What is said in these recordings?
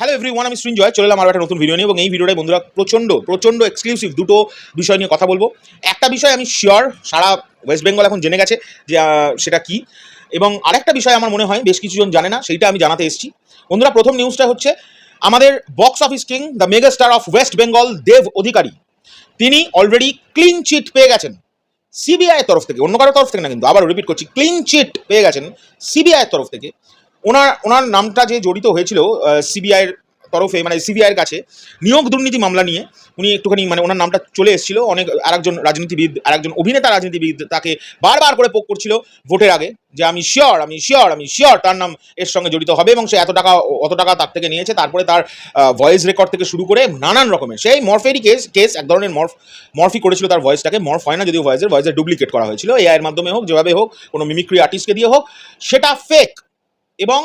Hello everyone আমি সৃঞ্জয়, চলে আরও একটা নতুন ভিডিও নিয়ে এবং এই ভিডিওটাই বন্ধুরা প্রচণ্ড প্রচণ্ড এক্সক্লুসিভ দুটো বিষয় নিয়ে কথা বলব। একটা বিষয় আমি শিওর সারা ওয়েস্ট বেঙ্গল এখন জেনে গেছে যে সেটা কি? এবং আরেকটা বিষয় আমার মনে হয়, বেশ কিছুজন জানে না, সেইটা আমি জানাতে এসেছি। বন্ধুরা, প্রথম নিউজটা হচ্ছে, আমাদের box office king the mega star of West Bengal Dev Adhikari তিনি অলরেডি ক্লিন চিট পেয়ে গেছেন সিবিআইয়ের তরফ থেকে, অন্য কারোর তরফ থেকে না কিন্তু আবার রিপিট করছি ক্লিন চিট পেয়ে গেছেন সিবিআইয়ের তরফ থেকে। ওনার ওনার নামটা যে জড়িত হয়েছিল সিবিআইয়ের তরফে মানে সিবিআইয়ের কাছে, নিয়োগ দুর্নীতি মামলা নিয়ে উনি একটুখানি মানে ওনার নামটা চলে এসেছিল। অনেক, আরেকজন রাজনীতিবিদ, আরেকজন অভিনেতা রাজনীতিবিদ তাকে বারবার করে পোক করছিল ভোটের আগে যে আমি শিওর আমি শিওর আমি শিওর তার নাম এর সঙ্গে জড়িত হবে এবং সে এত টাকা, অত টাকা তার থেকে নিয়েছে। তারপরে তার ভয়েস রেকর্ড থেকে শুরু করে নানান রকমের, সেই মরফেরই কেস কেস এক ধরনের মরফ মরফি করেছিল তার ভয়েসটাকে মরফ হয় না যদিও ভয়েসের ভয়েসের ডুপ্লিকেট করা হয়েছিল। এআইয়ের মাধ্যমে হোক, যেভাবে হোক, কোনো মিমিক্রি আর্টিস্টকে দিয়ে হোক, সেটা ফেক এবং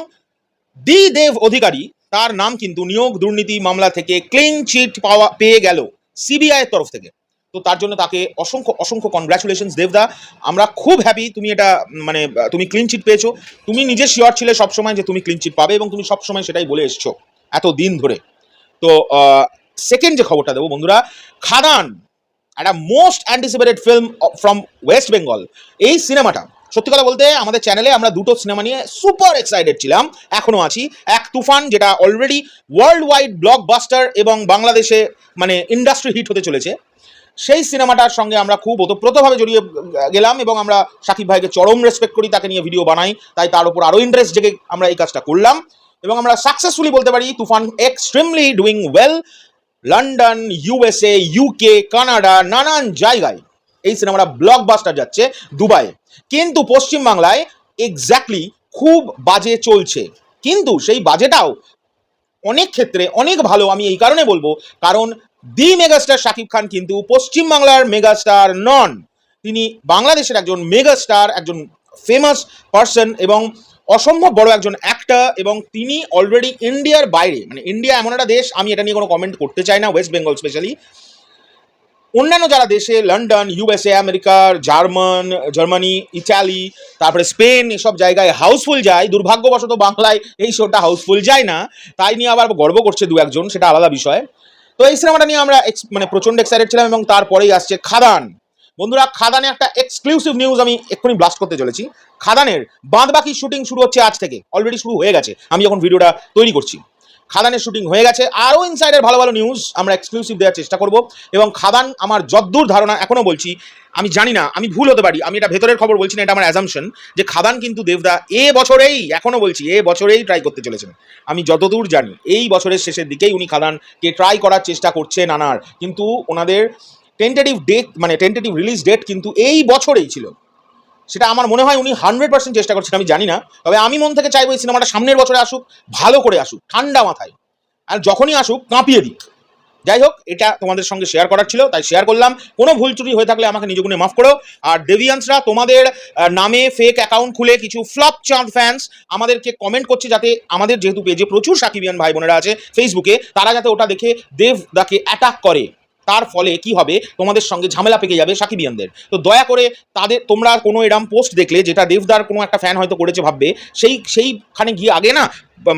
দি দেব অধিকারী, তার নাম কিন্তু নিয়োগ দুর্নীতি মামলা থেকে ক্লিন চিট পাওয়া, পেয়ে গেল সিবিআই এর তরফ থেকে। তো তার জন্য তাকে অসংখ্য অসংখ্য কনগ্রাচুলেশনস দেবদা। আমরা খুব হ্যাপি তুমি এটা মানে তুমি ক্লিন চিট পেয়েছ। তুমি নিজে শিওর ছিলে সবসময় যে তুমি ক্লিন চিট পাবে এবং তুমি সবসময় সেটাই বলে এসছো এত দিন ধরে। তো সেকেন্ড যে খবরটা দেবো বন্ধুরা, খাদান, একটা most anticipated film from West Bengal এই সিনেমাটা সত্যি কথা বলতে আমাদের চ্যানেলে আমরা দুটো সিনেমা নিয়ে সুপার এক্সাইটেড ছিলাম। এখনও আছি। এক তুফান, যেটা অলরেডি ওয়ার্ল্ড ওয়াইড ব্লকবাস্টার এবং বাংলাদেশে মানে ইন্ডাস্ট্রি হিট হতে চলেছে। সেই সিনেমাটার সঙ্গে আমরা খুব ওতপ্রোতভাবে জড়িয়ে গেলাম এবং আমরা সাকিব ভাইকে চরম রেসপেক্ট করি, তাকে নিয়ে ভিডিও বানাই। তাই তার উপর আরও ইন্টারেস্ট জেগে আমরা এই কাজটা করলাম। এবং আমরা সাকসেসফুলি বলতে পারি, Toofan extremely doing well London USA UK Canada নানান জায়গায়। এই সিনেমাটা ব্লকবাস্টার যাচ্ছে দুবাইয়ে। কিন্তু পশ্চিমবাংলায় এক্স্যাক্টলি খুব বাজে চলছে। কিন্তু সেই বাজেটাও অনেক ক্ষেত্রে অনেক ভালো, আমি এই কারণে বলব। কারণ দি মেগাস্টার শাকিব খান কিন্তু পশ্চিমবাংলার মেগাস্টার নন। তিনি বাংলাদেশের একজন মেগাস্টার একজন ফেমাস পার্সন এবং অসম্ভব বড় একজন অ্যাক্টার এবং তিনি অলরেডি ইন্ডিয়ার বাইরে মানে ইন্ডিয়া এমন একটা দেশ, আমি এটা নিয়ে কোনো কমেন্ট করতে চাই না ওয়েস্ট বেঙ্গল স্পেশালি অন্যান্য যারা দেশে, London USA America, German, Germany, Italy, তারপরে স্পেন, এসব জায়গায় হাউসফুল যায়। দুর্ভাগ্যবশত বাংলায় এই শোটা হাউসফুল যায় না। তাই নিয়ে আবার গর্ব করছে দু একজন, সেটা আলাদা বিষয়। তো এই সিনেমাটা নিয়ে আমরা মানে প্রচণ্ড এক্সাইটেড ছিলাম এবং তারপরেই আসছে খাদান। বন্ধুরা, খাদানে একটা এক্সক্লুসিভ নিউজ আমি এক্ষুনি ব্লাস্ট করতে চলেছি। খাদানের বাঁধবাকি শুটিং শুরু হচ্ছে আজ থেকে। অলরেডি শুরু হয়ে গেছে। আমি যখন ভিডিওটা তৈরি করছি। খাদানের শুটিং হয়ে গেছে। আরও ইনসাইডের ভালো ভালো নিউজ আমরা এক্সক্লুসিভ দেওয়ার চেষ্টা করব। এবং খাদান আমার যদ্দূর ধারণা এখনও বলছি, আমি জানি না, আমি ভুল হতে পারি, আমি এটা ভেতরের খবর বলছি না, এটা আমার অ্যাজামশন যে খাদান কিন্তু দেবদা এ বছরেই এখনও বলছি, এ বছরেই ট্রাই করতে চলেছেন। আমি যতদূর জানি, এই বছরের শেষের দিকেই উনি খাদানকে ট্রাই করার চেষ্টা করছে নানার কিন্তু ওনাদের টেন্টেটিভ ডেট মানে টেন্টেটিভ রিলিজ ডেট কিন্তু এই বছরেই ছিল। সেটা আমার মনে হয় উনি হান্ড্রেড পার্সেন্ট চেষ্টা করছেন, আমি জানি না। তবে আমি মন থেকে চাইব এই সিনেমাটা সামনের বছরে আসুক, ভালো করে আসুক, ঠান্ডা মাথায়। আর যখনই আসুক, কাঁপিয়ে দিক। যাই হোক, এটা তোমাদের সঙ্গে শেয়ার করার ছিল, তাই শেয়ার করলাম। কোনো ভুল ত্রুটি হয়ে থাকলে আমাকে নিজ গুণে মাফ করো। আর দেভিয়ান্সরা তোমাদের নামে ফেক অ্যাকাউন্ট খুলে কিছু ফ্লপ চাঁদ ফ্যান্স আমাদেরকে কমেন্ট করছে যাতে আমাদের যেহেতু পেজে প্রচুর সাকিবিয়ান ভাই বোনেরা আছে ফেসবুকে তারা যাতে ওটা দেখে দেবদাকে অ্যাটাক করে। তার ফলে কি হবে? তোমাদের সঙ্গে ঝামেলা পেকে যাবে সাকিবিয়ানদের। তো দয়া করে তাদের, তোমরা কোনো এরম পোস্ট দেখলে যেটা দেবদার কোনো একটা ফ্যান হয়তো করেছে ভাববে, সেই, সেইখানে গিয়ে আগে না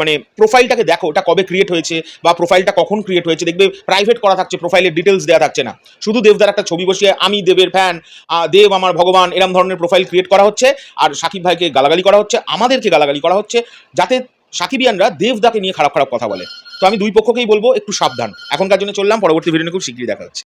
মানে প্রোফাইলটাকে দেখো, ওটা কবে ক্রিয়েট হয়েছে বা প্রোফাইলটা কখন ক্রিয়েট হয়েছে, দেখবে প্রাইভেট করা থাকছে প্রোফাইলের ডিটেলস দেওয়া থাকছে না। শুধু দেবদার একটা ছবি বসিয়ে, আমি দেবের ফ্যান দেব আমার ভগবান, এরম ধরনের প্রোফাইল ক্রিয়েট করা হচ্ছে, আর সাকিব ভাইকে গালাগালি করা হচ্ছে, আমাদেরকে গালাগালি করা হচ্ছে, যাতে সাকিবিয়ানরা দেবদাকে নিয়ে খারাপ খারাপ কথা বলে। তো আমি দুই পক্ষকেই বলব, একটু সাবধান। এখনকার জন্য চললাম, পরবর্তী ভিডিও খুব শীঘ্রই দেখা হচ্ছে।